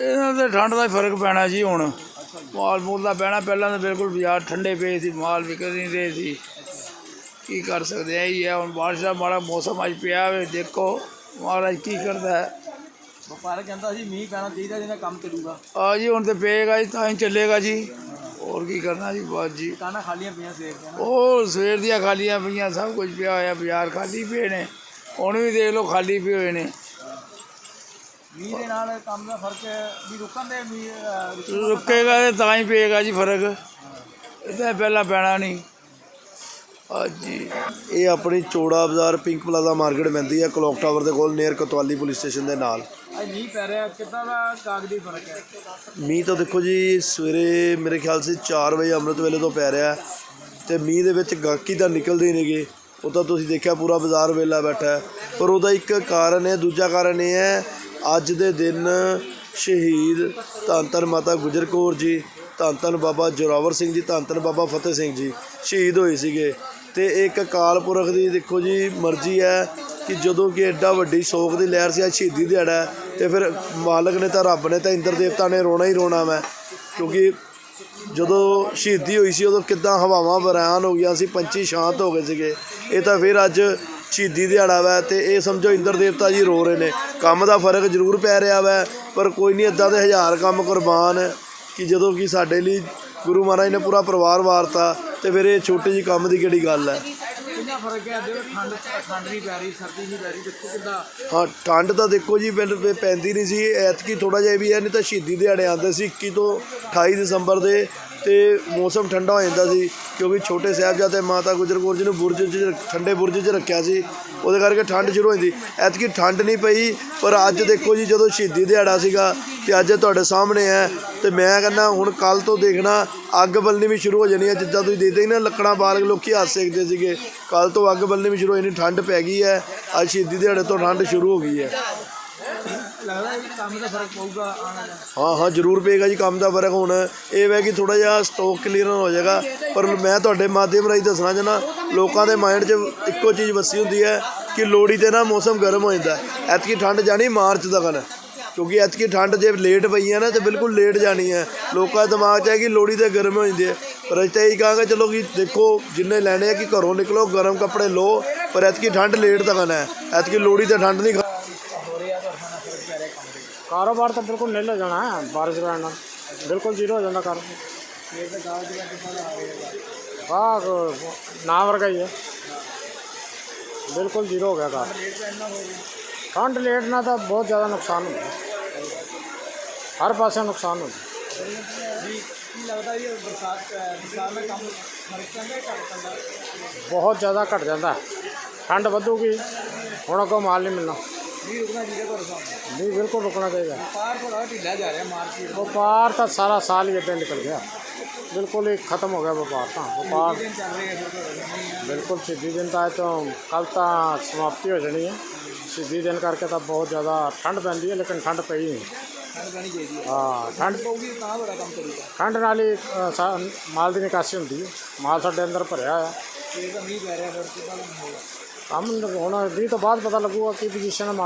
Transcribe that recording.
ਇਹਨਾਂ ਦੇ ਠੰਡ ਦਾ ਹੀ ਫ਼ਰਕ ਪੈਣਾ ਜੀ ਹੁਣ। ਮਾਲ ਮੂਲ ਦਾ ਪੈਣਾ ਪਹਿਲਾਂ ਤਾਂ ਬਿਲਕੁਲ ਬਾਜ਼ਾਰ ਠੰਡੇ ਪਏ ਸੀ ਮਾਲ ਵਿਕ ਨਹੀਂ ਰਹੇ ਸੀ। ਕੀ ਕਰ ਸਕਦੇ ਆ ਇਹ ਹੁਣ ਬਾਰਿਸ਼ ਦਾ ਮਾੜਾ ਮੌਸਮ ਅੱਜ ਪਿਆ ਵੇ ਦੇਖੋ ਮਹਾਰਾਜ ਕੀ ਕਰਦਾ ਹੈ। ਵਪਾਰਕ ਕਹਿੰਦਾ ਸੀ ਮੀਂਹ ਪੈਣਾ ਚਾਹੀਦਾ ਜਿਹਨਾਂ ਕੰਮ ਚੱਲੂਗਾ। ਆ ਜੀ ਹੁਣ ਤੇ ਪਏਗਾ ਜੀ ਤਾਂ ਹੀ ਚੱਲੇਗਾ ਜੀ। ਹੋਰ ਕੀ ਕਰਨਾ ਜੀ ਬਾਤ ਜੀ। ਦੁਕਾਨਾਂ ਖਾਲੀਆਂ ਪਈਆਂ ਸਵੇਰ ਦੀਆਂ ਉਹ ਸਵੇਰ ਦੀਆਂ ਖਾਲੀਆਂ ਪਈਆਂ ਸਭ ਕੁਝ ਪਿਆ ਹੋਇਆ ਬਾਜ਼ਾਰ ਖਾਲੀ ਪਏ ਨੇ। ਹੁਣ ਵੀ ਦੇਖ ਲਓ ਖਾਲੀ ਪਏ ਹੋਏ ਨੇ। ਮੀਂਹ ਦੇ ਨਾਲ ਕੰਮ ਦਾ ਫ਼ਰਕ ਵੀ ਰੁਕਣ ਦੇ ਮੀਂਹ ਅਹ, ਰੁਕਣ ਦਾ ਰੁਕੇਗਾ ਤੇ ਤਾਂ ਹੀ ਪਏਗਾ ਜੀ ਫ਼ਰਕ। ਇਹ ਤਾਂ ਪਹਿਲਾਂ ਪੈਣਾ ਨਹੀਂ। ਹਾਂਜੀ। ਇਹ ਆਪਣੀ ਚੋੜਾ ਬਾਜ਼ਾਰ ਪਿੰਕ ਪਲਾਜ਼ਾ ਮਾਰਕੀਟ ਪੈਂਦੀ ਹੈ ਕਲੌਕ ਟਾਵਰ ਦੇ ਕੋਲ ਨੀਅਰ ਕੋਤਵਾਲੀ ਪੁਲਿਸ ਸਟੇਸ਼ਨ ਦੇ ਨਾਲ। ਅੱਜ ਮੀਂਹ ਪੈ ਰਿਹਾ ਕਿੱਦਾਂ ਦਾ ਕਾਗਜ਼ੀ ਫ਼ਰਕ ਹੈ? ਮੀਂਹ ਤਾਂ ਦੇਖੋ ਜੀ ਸਵੇਰੇ ਮੇਰੇ ਖਿਆਲ ਸੇ 4 ਵਜੇ ਅੰਮ੍ਰਿਤ ਵੇਲੇ ਤੋਂ ਪੈ ਰਿਹਾ ਹੈ ਤੇ ਮੀਂਹ ਦੇ ਵਿੱਚ ਗਾਹਕੀ ਤਾਂ ਨਿਕਲਦੇ ਨੇਗੇ। ਉਹ ਤਾਂ ਤੁਸੀਂ ਦੇਖਿਆ ਪੂਰਾ ਬਾਜ਼ਾਰ ਵੇਲਾ ਬੈਠਾ ਹੈ। ਪਰ ਉਹਦਾ ਇੱਕ ਕਾਰਨ ਹੈ ਦੂਜਾ ਕਾਰਨ ਇਹ ਹੈ ਅੱਜ ਦੇ ਦਿਨ ਸ਼ਹੀਦ ਧੰਨ ਧੰਨ ਮਾਤਾ ਗੁਜਰ ਕੌਰ ਜੀ ਧੰਨ ਧੰਨ ਬਾਬਾ ਜੋਰਾਵਰ ਸਿੰਘ ਜੀ ਧੰਨ ਧੰਨ ਬਾਬਾ ਫਤਿਹ ਸਿੰਘ ਜੀ ਸ਼ਹੀਦ ਹੋਏ ਸੀਗੇ। ਤੇ ਇਹ ਇੱਕ ਅਕਾਲ ਪੁਰਖ ਦੀ ਦੇਖੋ ਜੀ ਮਰਜ਼ੀ ਹੈ ਕਿ ਜਦੋਂ ਕਿ ਐਡਾ ਵੱਡੀ ਸ਼ੋਕ ਦੀ ਲਹਿਰ ਸੀ, ਅੱਜ ਸ਼ਹੀਦੀ ਦਿਹਾੜਾ ਹੈ, ਤੇ ਫਿਰ ਮਾਲਕ ਨੇ ਤਾਂ ਰੱਬ ਨੇ ਤਾਂ ਇੰਦਰ ਦੇਵਤਾ ਨੇ ਰੋਣਾ ਹੀ ਰੋਣਾ ਮੈਂ ਕਿਉਂਕਿ ਜਦੋਂ ਸ਼ਹੀਦੀ ਹੋਈ ਸੀ, ਉਦੋਂ ਕਿੱਦਾਂ ਹਵਾਵਾਂ ਬਰਾਨ ਹੋ ਗਈਆਂ ਸੀ, ਪੰਛੀ ਸ਼ਾਂਤ ਹੋ ਗਏ ਸੀਗੇ। ਇਹ ਤਾਂ ਫਿਰ ਅੱਜ ਸ਼ਹੀਦੀ ਦਿਹਾੜਾ ਵਾ ਤੇ ਇਹ ਸਮਝੋ ਇੰਦਰ ਦੇਵਤਾ ਜੀ ਰੋ ਰਹੇ ਨੇ। ਕੰਮ ਦਾ ਫ਼ਰਕ ਜ਼ਰੂਰ ਪੈ ਰਿਹਾ ਵਾ ਪਰ ਕੋਈ ਨਹੀਂ ਇਦਾਂ ਦੇ ਹਜ਼ਾਰ ਕੰਮ ਕੁਰਬਾਨ ਕਿ ਜਦੋਂ ਕਿ ਸਾਡੇ ਲਈ ਗੁਰੂ ਮਹਾਰਾਜ ਨੇ ਪੂਰਾ ਪਰਿਵਾਰ ਵਾਰਤਾ ਤੇ ਫਿਰ ਇਹ ਛੋਟੀ ਜੀ ਕੰਮ ਦੀ ਕਿਹੜੀ ਗੱਲ ਹੈ? ਕਿੰਨਾ ਫ਼ਰਕ ਹੈ? ਦੇਖੋ ਠੰਡ ਠੰਡ ਨਹੀਂ ਪੈ ਰਹੀ ਸਰਦੀ ਨਹੀਂ ਪੈ ਰਹੀ ਦੇਖੋ ਕਿੱਦਾਂ। ਹਾਂ ਠੰਡ ਤਾਂ ਦੇਖੋ ਜੀ ਬਿਲ ਬਿਲ ਪੈਂਦੀ ਨਹੀਂ ਸੀ ਐਤਕੀ ਥੋੜਾ ਜਿਹਾ ਵੀ ਹੈ ਨਹੀਂ ਤਾਂ ਸ਼ਹੀਦੀ ਦਿਹਾੜੇ ਆਉਂਦੇ ਸੀ 21 ਤੋਂ 28 ਦਸੰਬਰ ਦੇ ਤੇ ਮੌਸਮ ਠੰਡਾ ਹੋ ਜਾਂਦਾ ਸੀ, ਕਿਉਂਕਿ ਛੋਟੇ ਸਾਹਿਬਜ਼ਾਦੇ ਮਾਤਾ ਗੁਜਰ ਕੌਰ ਜੀ ਨੂੰ ਬੁਰਜ 'ਚ ਰੱਖ- ਠੰਡੇ ਬੁਰਜ 'ਚ ਰੱਖਿਆ ਸੀ। ਉਹਦੇ ਕਰਕੇ ਠੰਡ ਸ਼ੁਰੂ ਹੋ ਜਾਂਦੀ। ਐਤਕੀ ਠੰਡ ਨਹੀਂ ਪਈ, ਪਰ ਅੱਜ ਦੇਖੋ ਜੀ, ਜਦੋਂ ਸ਼ਹੀਦੀ ਦਿਹਾੜਾ ਸੀਗਾ ਤੇ ਅੱਜ ਤੁਹਾਡੇ ਸਾਹਮਣੇ ਹੈ ਤੇ ਮੈਂ ਕਹਿੰਦਾ ਹੁਣ ਕੱਲ ਤੋਂ ਦੇਖਣਾ, ਅੱਗ ਬਲਣੀ ਵੀ ਸ਼ੁਰੂ ਹੋ ਜਾਣੀ ਹੈ। ਜਿੱਦਾਂ ਤੁਸੀਂ ਦੇਖਦੇ ਹੀ ਨਾ, ਲੱਕੜਾਂ ਬਾਲ ਕੇ ਲੋਕੀ ਹੱਥ ਸੇਕਦੇ ਸੀਗੇ। ਕੱਲ ਤੋਂ ਅੱਗ ਬਲਣੀ ਵੀ ਸ਼ੁਰੂ ਹੋ ਜਾਣੀ, ਠੰਡ ਪੈ ਗਈ ਹੈ। ਅੱਜ ਸ਼ਹੀਦੀ ਦਿਹਾੜੇ ਤੋਂ ਠੰਡ ਸ਼ੁਰੂ ਹੋ ਗਈ ਹੈ। ਲੱਗਦਾ ਹੈ ਕੰਮ ਦਾ ਫ਼ਰਕ ਪਊਗਾ, ਆਉਣ ਹਾਂ ਹਾਂ, ਜ਼ਰੂਰ ਪਏਗਾ ਜੀ, ਕੰਮ ਦਾ ਫ਼ਰਕ ਹੁਣ। ਇਹ ਵੈ ਕਿ ਥੋੜਾ ਜਿਹਾ ਸਟਾਕ ਕਲੀਅਰ ਹੋ ਜਾਏਗਾ। ਪਰ ਮੈਂ ਤੁਹਾਡੇ ਮਾਧਿਅਮ ਰਾਹੀਂ ਦੱਸਣਾ ਚਾਹੁੰਦਾ, ਲੋਕਾਂ ਦੇ ਮਾਈਂਡ 'ਚ ਇੱਕੋ ਚੀਜ਼ ਵਸੀ ਹੁੰਦੀ ਹੈ ਕਿ ਲੋਹੜੀ ਤੇ ਨਾ ਮੌਸਮ ਗਰਮ ਹੋ ਜਾਂਦਾ ਐਤਕੀ ਠੰਡ ਜਾਣੀ ਮਾਰਚ ਤੱਕ ਕਿਉਂਕਿ ਐਤਕੀ ਠੰਡ ਜੇ ਲੇਟ ਪਈ ਹੈ ਨਾ, ਤੇ ਬਿਲਕੁਲ ਲੇਟ ਜਾਣੀ ਹੈ। ਲੋਕਾਂ ਦੇ ਦਿਮਾਗ 'ਚ ਹੈ ਕਿ ਲੋਹੜੀ ਤੇ ਗਰਮ ਹੋ ਜਾਂਦੀ ਹੈ। ਪਰ ਅਸੀਂ ਤਾਂ ਇਹੀ ਕਹਾਂਗੇ, ਚਲੋ ਕਿ ਦੇਖੋ, ਜਿੰਨੇ ਲੈਣੇ ਆ ਕਿ ਘਰੋਂ ਨਿਕਲੋ, ਗਰਮ ਕੱਪੜੇ ਲਓ, ਪਰ ਐਤਕੀ ਠੰਡ ਲੇਟ ਤੱਕ ਹੈ। ਐਤਕੀ ਲੋਹੜੀ ਤੇ ਠੰਡ ਨਹੀਂ ਖਾ- ਕਾਰੋਬਾਰ ਤਾਂ ਬਿਲਕੁਲ ਨਿਲ ਹੋ ਜਾਣਾ ਹੈ ਬਾਰਿਸ਼ ਪੈਣ ਨਾਲ ਬਿਲਕੁਲ ਜ਼ੀਰੋ ਹੋ ਜਾਂਦਾ ਕਾਰੋਬਾਰ ਵਾਹ ਨਾ ਵਰਗਾ ਹੀ ਹੈ ਬਿਲਕੁਲ ਜ਼ੀਰੋ ਹੋ ਗਿਆ ਕਾਰ ਠੰਡ ਲੇਟ ਨਾਲ ਤਾਂ ਬਹੁਤ ਜ਼ਿਆਦਾ ਨੁਕਸਾਨ ਹੁੰਦਾ ਹਰ ਪਾਸੇ ਨੁਕਸਾਨ ਹੁੰਦਾ ਜੀ ਕੀ ਲੱਗਦਾ ਇਹ ਬਰਸਾਤ ਅਹ, ਬਰਸਾਤ ਦਾ ਕੰਮ ਫ਼ਰਕ ਪੈਂਦਾ ਹੈ ਘੱਟ ਪੈਂਦਾ ਬਹੁਤ ਜ਼ਿਆਦਾ ਘਟ ਜਾਂਦਾ ਹੈ। ਠੰਡ ਵਧੂਗੀ ਹੁਣ ਅੱਗੋਂ ਮਾਲ ਨਹੀਂ ਮਿਲਣਾ ਨਹੀਂ ਰੁਕਣਾ ਚਾਹੀਦਾ ਤੁਹਾਡੇ ਸਾਹਮਣੇ। ਨਹੀਂ ਬਿਲਕੁਲ ਰੁਕਣਾ ਚਾਹੀਦਾ। ਪਾਰ ਥੋੜਾ ਢਿੱਲਾ ਜਾ ਰਿਹਾ ਮਾਰਕੀਟ ਵਪਾਰ ਤਾਂ ਸਾਰਾ ਸਾਲ ਹੀ ਇੱਦਾਂ ਨਿਕਲ ਗਿਆ। ਬਿਲਕੁਲ ਹੀ ਖਤਮ ਹੋ ਗਿਆ ਵਪਾਰ ਤਾਂ। ਵਪਾਰ ਚੱਲ ਰਹੇ ਹੈ ਬਿਲਕੁਲ ਸ਼ਹੀਦੀ ਦਿਨ ਤਾਂ ਇਹ ਤੋਂ ਕੱਲ ਤਾਂ ਸਮਾਪਤੀ ਹੋ ਜਾਣੀ ਹੈ। ਸ਼ਹੀਦੀ ਦਿਨ ਕਰਕੇ ਤਾਂ ਬਹੁਤ ਜ਼ਿਆਦਾ ਠੰਡ ਪੈਂਦੀ ਹੈ ਲੇਕਿਨ ਠੰਡ ਪਈ ਨਹੀਂ। ਠੰਡ ਪੈਣੀ ਚਾਹੀਦੀ ਹੈ। ਹਾਂ ਠੰਡ ਪਊਗੀ ਤਾਂ ਬੜਾ ਕੰਮ ਚੱਲੂਗਾ। ਠੰਡ ਨਾਲ ਹੀ ਅ, ਸਾ- ਮਾਲ ਦੀ ਨਿਕਾਸੀ ਹੁੰਦੀ ਹੈ। ਮਾਲ ਸਾਡੇ ਅੰਦਰ ਭਰਿਆ ਹੋਇਆ। ਤੇ ਤਾਂ ਮੀਂਹ ਪੈ ਰਿਹਾ ਫਿਰ ਕਿੱਦਾਂ ਹੋਊਗਾ? ਕੰਮ ਹੁਣ ਵੀਹ ਤੋਂ ਬਾਅਦ ਪਤਾ ਲੱਗੂਗਾ ਕੀ ਪੋਜੀਸ਼ਨ ਹੈ ਮਾਲ